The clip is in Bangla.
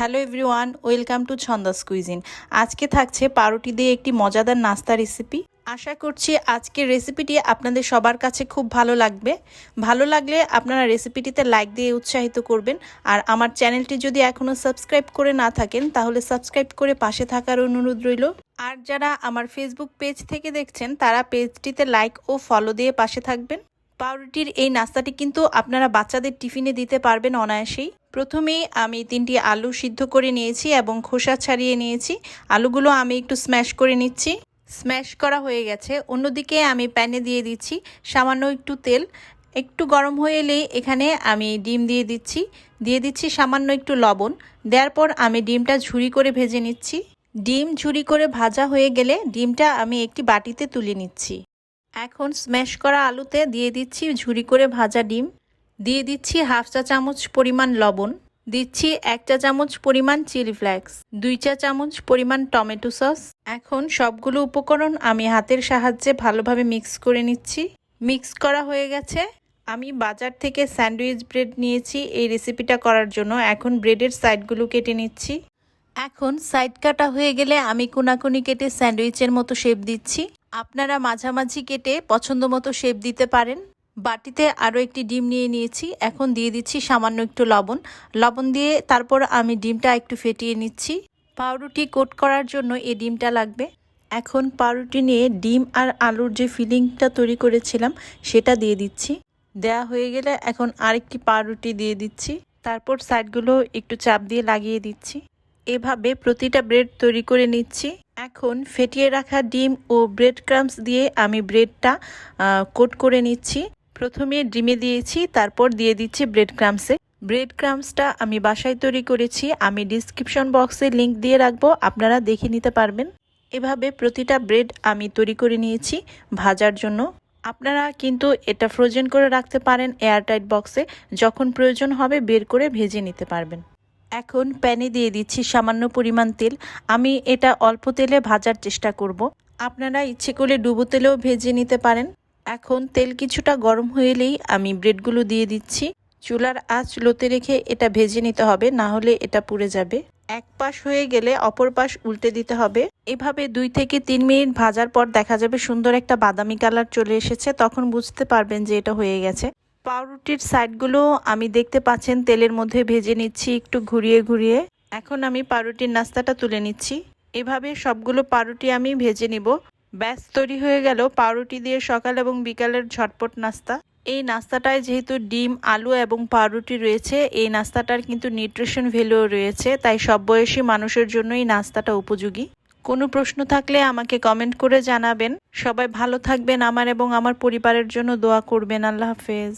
Hello everyone, welcome to Chhanda's cuisine. আজকে থাকছে পাউরুটি দিয়ে একটি মজাদার নাস্তা রেসিপি। আশা করছি আজকের রেসিপিটি আপনাদের সবার কাছে খুব ভালো লাগবে। ভালো লাগলে আপনারা রেসিপিটিতে লাইক দিয়ে উৎসাহিত করবেন। আর আমার চ্যানেলটি যদি এখনও সাবস্ক্রাইব করে না থাকেন, তাহলে সাবস্ক্রাইব করে পাশে থাকার অনুরোধ রইল। আর যারা আমার ফেসবুক পেজ থেকে দেখছেন, তারা পেজটিতে লাইক ও ফলো দিয়ে পাশে থাকবেন। পাউরুটির এই নাস্তাটি কিন্তু আপনারা বাচ্চাদের টিফিনে দিতে পারবেন অনায়াসেই। প্রথমেই আমি তিনটি আলু সিদ্ধ করে নিয়েছি এবং খোসা ছাড়িয়ে নিয়েছি। আলুগুলো আমি একটু স্ম্যাশ করে নিচ্ছি। স্ম্যাশ করা হয়ে গেছে। অন্যদিকে আমি প্যানে দিয়ে দিচ্ছি সামান্য একটু তেল। একটু গরম হয়ে এলেই এখানে আমি ডিম দিয়ে দিচ্ছি। দিয়ে দিচ্ছি সামান্য একটু লবণ। দেওয়ার পর আমি ডিমটা ঝুরি করে ভেজে নিচ্ছি। ডিম ঝুরি করে ভাজা হয়ে গেলে ডিমটা আমি একটি বাটিতে তুলে নিচ্ছি। এখন স্ম্যাশ করা আলুতে দিয়ে দিচ্ছি ঝুরি করে ভাজা ডিম। দিয়ে দিচ্ছি হাফ চা চামচ পরিমাণ লবণ। দিচ্ছি এক চা চামচ পরিমাণ চিলি ফ্লেক্স। দুই চা চামচ পরিমাণ টমেটো সস। এখন সবগুলো উপকরণ আমি হাতের সাহায্যে ভালোভাবে মিক্স করে নিচ্ছি। মিক্স করা হয়ে গেছে। আমি বাজার থেকে স্যান্ডউইচ ব্রেড নিয়েছি। এই রেসিপিটা করার জন্য এখন ব্রেডের সাইডগুলো কেটে নিচ্ছি। এখন সাইড কাটা হয়ে গেলে আমি কোনাকুনি কেটে স্যান্ডউইচের মতো শেপ দিচ্ছি। আপনারা মাঝামাঝি কেটে পছন্দ মতো শেপ দিতে পারেন। বাটিতে আরও একটি ডিম নিয়ে নিয়েছি। এখন দিয়ে দিচ্ছি সামান্য একটু লবণ। লবণ দিয়ে তারপর আমি ডিমটা একটু ফেটিয়ে নিচ্ছি। পাউরুটি কোট করার জন্য এই ডিমটা লাগবে। এখন পাউরুটি নিয়ে ডিম আর আলুর যে ফিলিংটা তৈরি করেছিলাম, সেটা দিয়ে দিচ্ছি। দেয়া হয়ে গেলে এখন আরেকটি পাউরুটি দিয়ে দিচ্ছি। তারপর সাইডগুলো একটু চাপ দিয়ে লাগিয়ে দিচ্ছি। এভাবে প্রতিটা ব্রেড তৈরি করে নিচ্ছি। এখন ফেটিয়ে রাখা ডিম ও ব্রেড ক্রামস দিয়ে আমি ব্রেডটা কোট করে নিচ্ছি। প্রথমে ডিমে দিয়েছি, তারপর দিয়ে দিচ্ছি ব্রেড ক্রামসে। ব্রেড ক্রামসটা আমি বাসায় তৈরি করেছি। আমি ডিসক্রিপশন বক্সে লিংক দিয়ে রাখব, আপনারা দেখে নিতে পারবেন। এভাবে প্রতিটা ব্রেড আমি তৈরি করে নিয়েছি ভাজার জন্য। আপনারা কিন্তু এটা ফ্রোজেন করে রাখতে পারেন এয়ারটাইট বক্সে যখন প্রয়োজন হবে বের করে ভেজে নিতে পারবেন। এখন প্যানে দিয়ে দিচ্ছি সামান্য পরিমাণ তেল। আমি এটা অল্প তেলে ভাজার চেষ্টা করব। আপনারা ইচ্ছে করলে ডুবো তেলেও ভেজে নিতে পারেন। এখন তেল কিছুটা গরম হয়ে এলেই আমি ব্রেডগুলো দিয়ে দিচ্ছি। চুলার আঁচ লোতে রেখে এটা ভেজে নিতে হবে, না হলে এটা পুড়ে যাবে। এক পাশ হয়ে গেলে অপর পাশ উল্টে দিতে হবে। এভাবে দুই থেকে তিন মিনিট ভাজার পর দেখা যাবে সুন্দর একটা বাদামি কালার চলে এসেছে। তখন বুঝতে পারবেন যে এটা হয়ে গেছে। পাউরুটির সাইডগুলো আমি দেখতে পাচ্ছেন, তেলের মধ্যে ভেজে নিচ্ছি, একটু ঘুরিয়ে ঘুরিয়ে। এখন আমি পাউরুটির নাস্তাটা তুলে নিচ্ছি। এভাবে সবগুলো পাউরুটি আমি ভেজে নিব। ব্যাস, তৈরি হয়ে গেল পাউরুটি দিয়ে সকাল এবং বিকালের ঝটপট নাস্তা। এই নাস্তাটায় যেহেতু ডিম, আলু এবং পাউরুটি রয়েছে, এই নাস্তাটার কিন্তু নিউট্রিশন ভ্যালুও রয়েছে, তাই সব বয়সী মানুষের জন্য এই নাস্তাটা উপযোগী। কোনো প্রশ্ন থাকলে আমাকে কমেন্ট করে জানাবেন। সবাই ভালো থাকবেন আমার এবং আমার পরিবারের জন্য দোয়া করবেন। আল্লাহ হাফেজ।